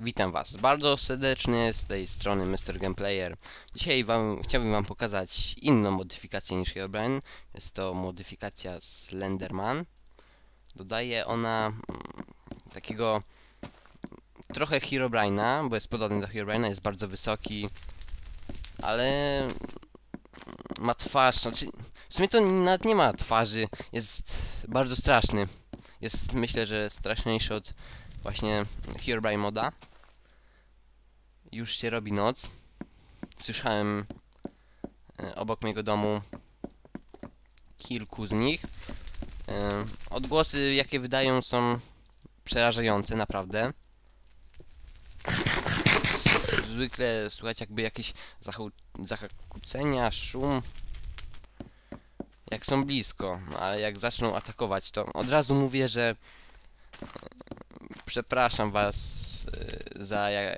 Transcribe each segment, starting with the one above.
Witam Was bardzo serdecznie z tej strony Mr. Gameplayer. Dzisiaj wam, chciałbym Wam pokazać inną modyfikację niż Herobrine. Jest to modyfikacja Slenderman. Dodaje ona mm, takiego trochę Herobrine'a, bo jest podobny do Herobrine'a, jest bardzo wysoki, ale ma twarz, znaczy w sumie to nawet nie ma twarzy, jest bardzo straszny. Jest myślę, że straszniejszy od właśnie Herobrine moda. Już się robi noc. Słyszałem e, obok mojego domu kilku z nich. E, odgłosy, jakie wydają, są przerażające, naprawdę. Zwykle słychać jakby jakieś zakłócenia, szum. Jak są blisko, ale jak zaczną atakować, to od razu mówię, że przepraszam was y, za ja-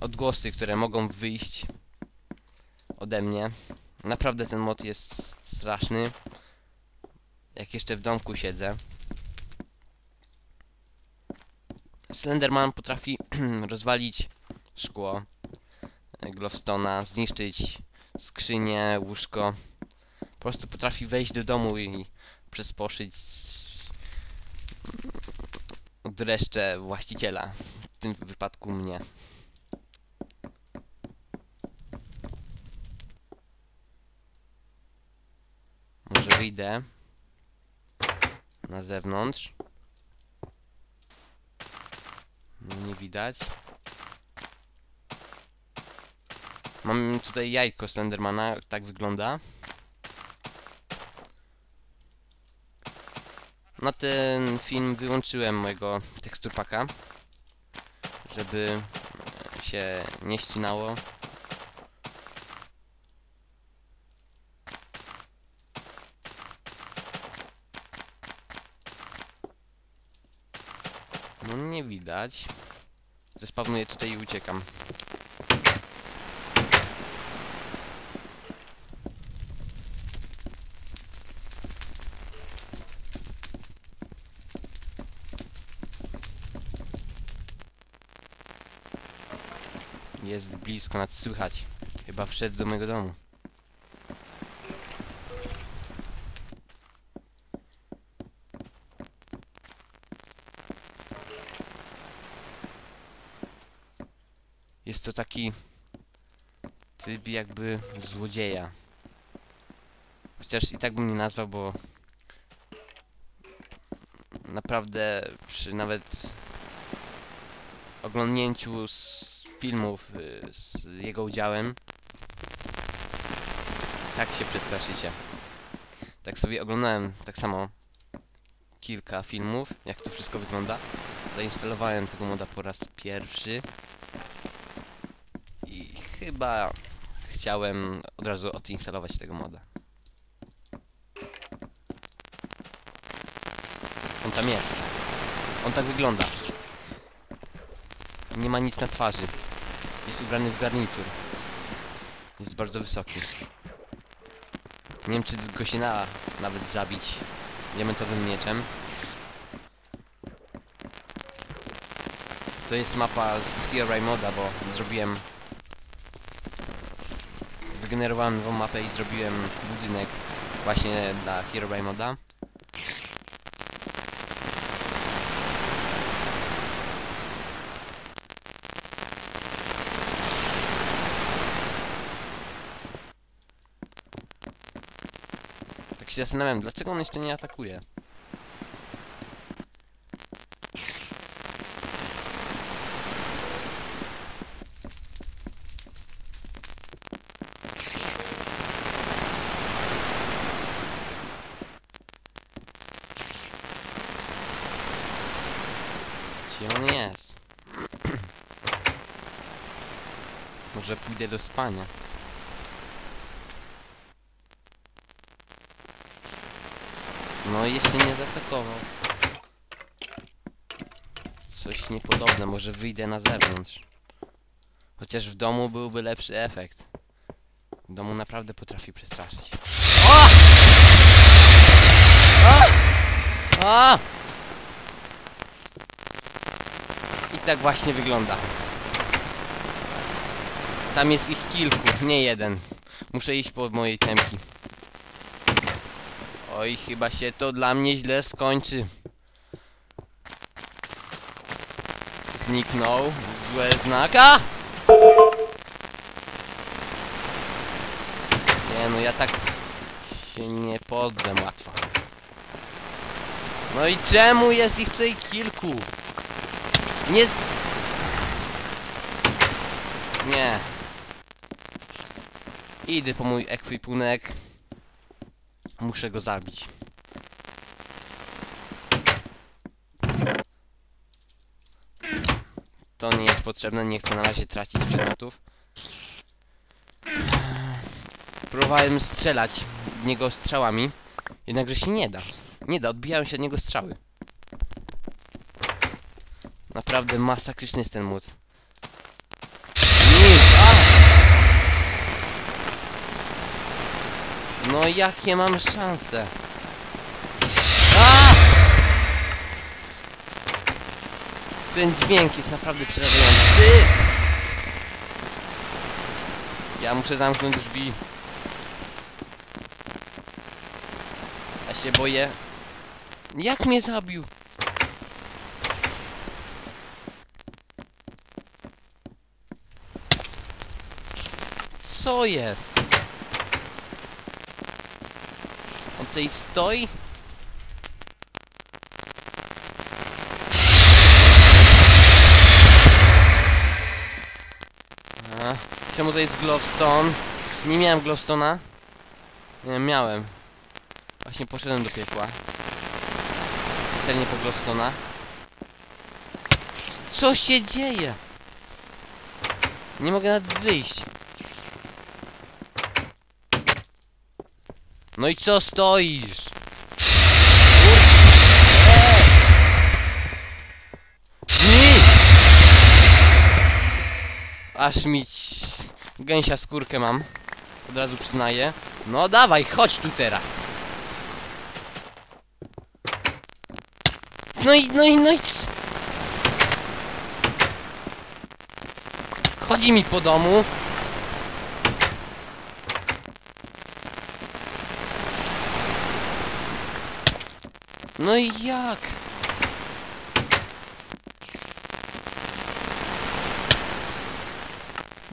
odgłosy, które mogą wyjść ode mnie. Naprawdę ten mod jest straszny. Jak jeszcze w domku siedzę. Slenderman potrafi rozwalić szkło e, Glowstona, zniszczyć skrzynię, łóżko. Po prostu potrafi wejść do domu i przesposzyć dreszcze właściciela. W tym wypadku mnie. Może wyjdę na zewnątrz. No nie widać. Mam tutaj jajko Slendermana, tak wygląda. Na ten film wyłączyłem mojego teksturpaka, żeby e, się nie ścinało. No nie widać. Zespawnuję tutaj i uciekam. Jest blisko, nad słychać. Chyba wszedł do mojego domu. Jest to taki typ jakby złodzieja. Chociaż i tak bym nie nazwał, bo naprawdę przy nawet oglądnięciu z filmów y, z jego udziałem tak się przestraszycie. Tak sobie oglądałem tak samo kilka filmów, jak to wszystko wygląda. Zainstalowałem tego moda po raz pierwszy i chyba chciałem od razu odinstalować tego moda. On tam jest. On tak wygląda. Nie ma nic na twarzy. Jest ubrany w garnitur. Jest bardzo wysoki. Nie wiem, czy go się da nawet zabić diamentowym mieczem. To jest mapa z Herobrine moda, bo zrobiłem... Wygenerowałem nową mapę i zrobiłem budynek właśnie dla Herobrine moda. Się zastanawiam, dlaczego on jeszcze nie atakuje? Gdzie? Może pójdę do spania. No i jeszcze nie zaatakował. Coś niepodobne, może wyjdę na zewnątrz. Chociaż w domu byłby lepszy efekt. W domu naprawdę potrafi przestraszyć. O! O! O! I tak właśnie wygląda. Tam jest ich kilku, nie jeden. Muszę iść po moje temki. Oj, chyba się to dla mnie źle skończy. Zniknął. Złe znaka. Nie no, ja tak się nie poddam łatwo. No i czemu jest ich tutaj kilku? Nie z... Nie. Idę po mój ekwipunek. Muszę go zabić. To nie jest potrzebne, nie chcę na razie tracić przedmiotów. Próbowałem strzelać w niego strzałami, jednakże się nie da. Nie da, odbijają się od niego strzały. Naprawdę masakryczny jest ten móc. Nie, a! No jakie mam szanse? A! Ten dźwięk jest naprawdę przerażający. Ja muszę zamknąć drzwi. Ja się boję. Jak mnie zabił? Co jest? On tutaj stoi? Czemu to jest glowstone? Nie miałem glowstona? Nie, miałem. Właśnie poszedłem do piekła. Celnie po glowstona. Co się dzieje? Nie mogę nawet wyjść. No i co stoisz? Nie! Aż mi gęsia skórkę mam. Od razu przyznaję. No dawaj, chodź tu teraz. No i, no i, no i Chodzi mi po domu. No i jak?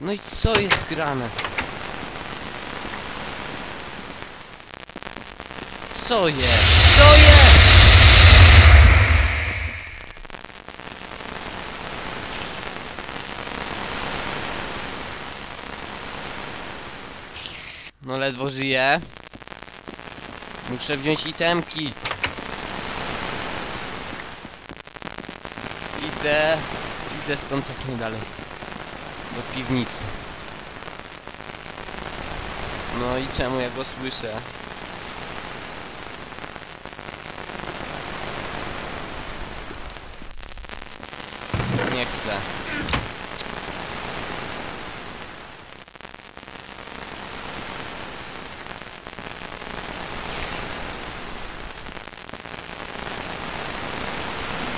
No i co jest grane? Co jest? Co jest? No ledwo żyję. Muszę wziąć itemki. Idę... Idę stąd jak nie dalej. Do piwnicy. No i czemu ja go słyszę? Nie chcę.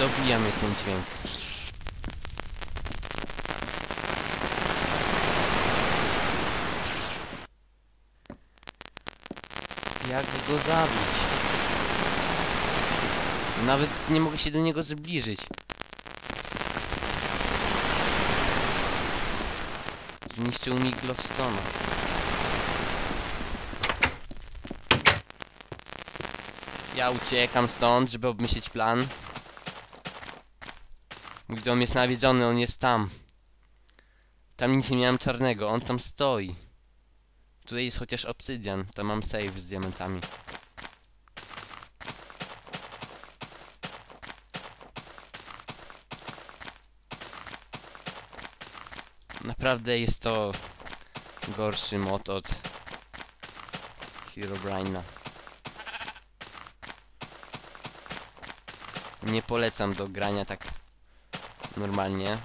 Dobija mnie ten dźwięk. Jak go zabić? Nawet nie mogę się do niego zbliżyć. Zniszczył mi Glowstona. Ja uciekam stąd, żeby obmyślić plan. Mój dom jest nawiedzony, on jest tam. Tam nic nie miałem czarnego, on tam stoi. Tutaj jest chociaż obsydian, tam mam save z diamentami. Naprawdę jest to gorszy mod od Herobrine'a. Nie polecam do grania tak normalnie.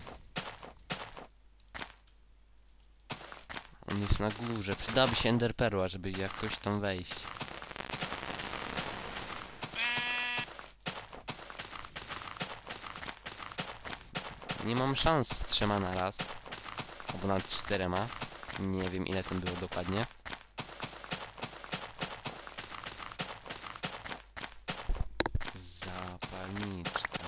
On jest na górze. Przydałaby się Ender Perła, żeby jakoś tam wejść. Nie mam szans z trzema na raz. Albo nawet czterema. Nie wiem ile tam było dokładnie. Zapalniczka.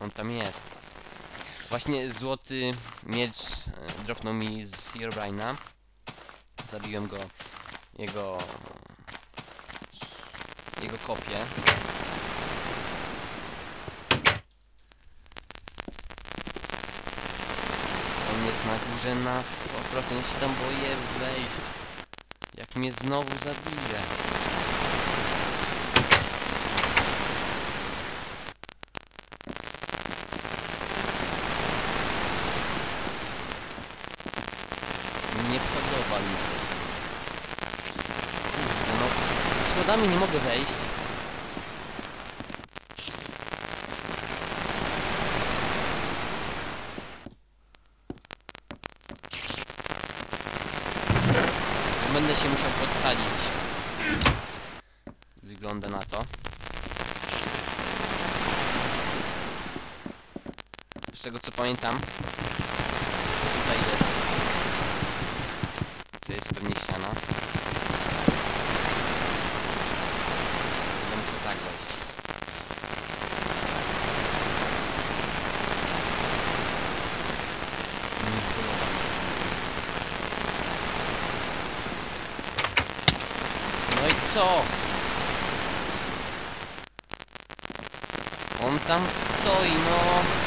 On tam jest. Właśnie złoty miecz e, dropnął mi z Herobrine'a. Zabiłem go. Jego... Jego kopię. On jest na górze na 100%. Ja się tam boję wejść. Jak mnie znowu zabije. Nie podoba mi się. No, schodami nie mogę wejść. Będę się musiał podsadzić. Wygląda na to. Z tego co pamiętam, tutaj jest. To jest pewnie ściana. Będę tak wejść. Nie się. No i co? On tam stoi, no.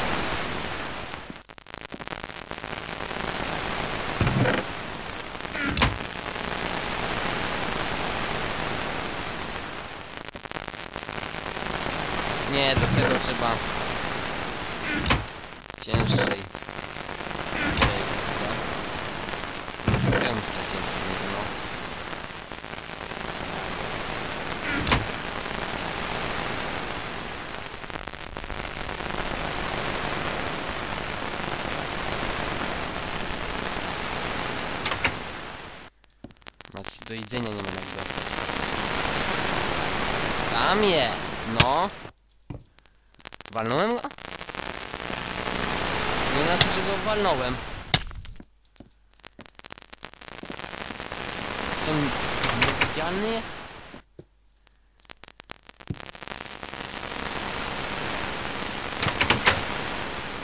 Nie, do tego trzeba cięższej. Ej, co? Hełm straciłem przez niego, no. Znaczy do jedzenia nie mam jak dostać. Tam jest, no. Walnąłem go? Nie znaczy, że go walnąłem. Co on niewidzialny jest?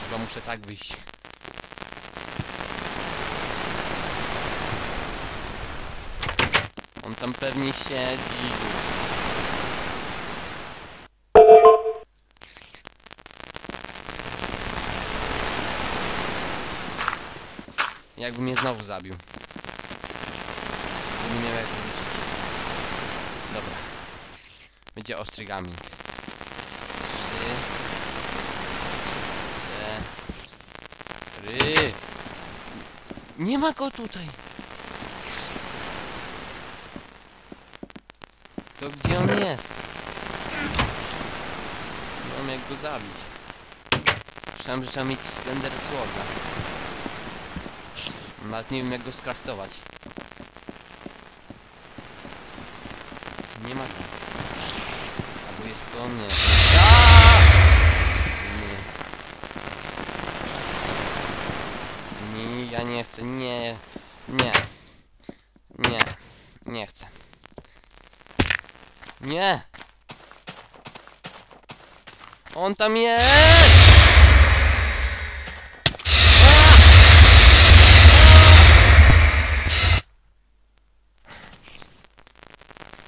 Chyba muszę tak wyjść. On tam pewnie siedzi. Jakby mnie znowu zabił. Nie miał jak wrócić. Dobra. Będzie ostry gaming. Trzy. Cztery. Nie ma go tutaj. To gdzie on jest? Nie mam jak go zabić. Myślałem, że trzeba mieć Slender Sworda. Nawet nie wiem jak go skraftować. Nie ma go. Albo jest go nie. Nie. Nie, ja nie chcę. Nie. Nie. Nie. Nie chcę. Nie! On tam jest!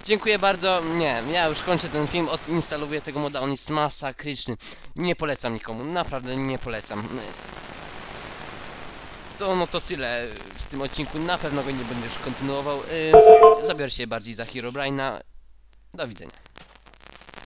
Dziękuję bardzo. Nie, ja już kończę ten film, odinstalowuję tego moda, on jest masakryczny. Nie polecam nikomu, naprawdę nie polecam. To no to tyle w tym odcinku, na pewno go nie będę już kontynuował. Yy, zabiorę się bardziej za Herobrine'a. Do widzenia.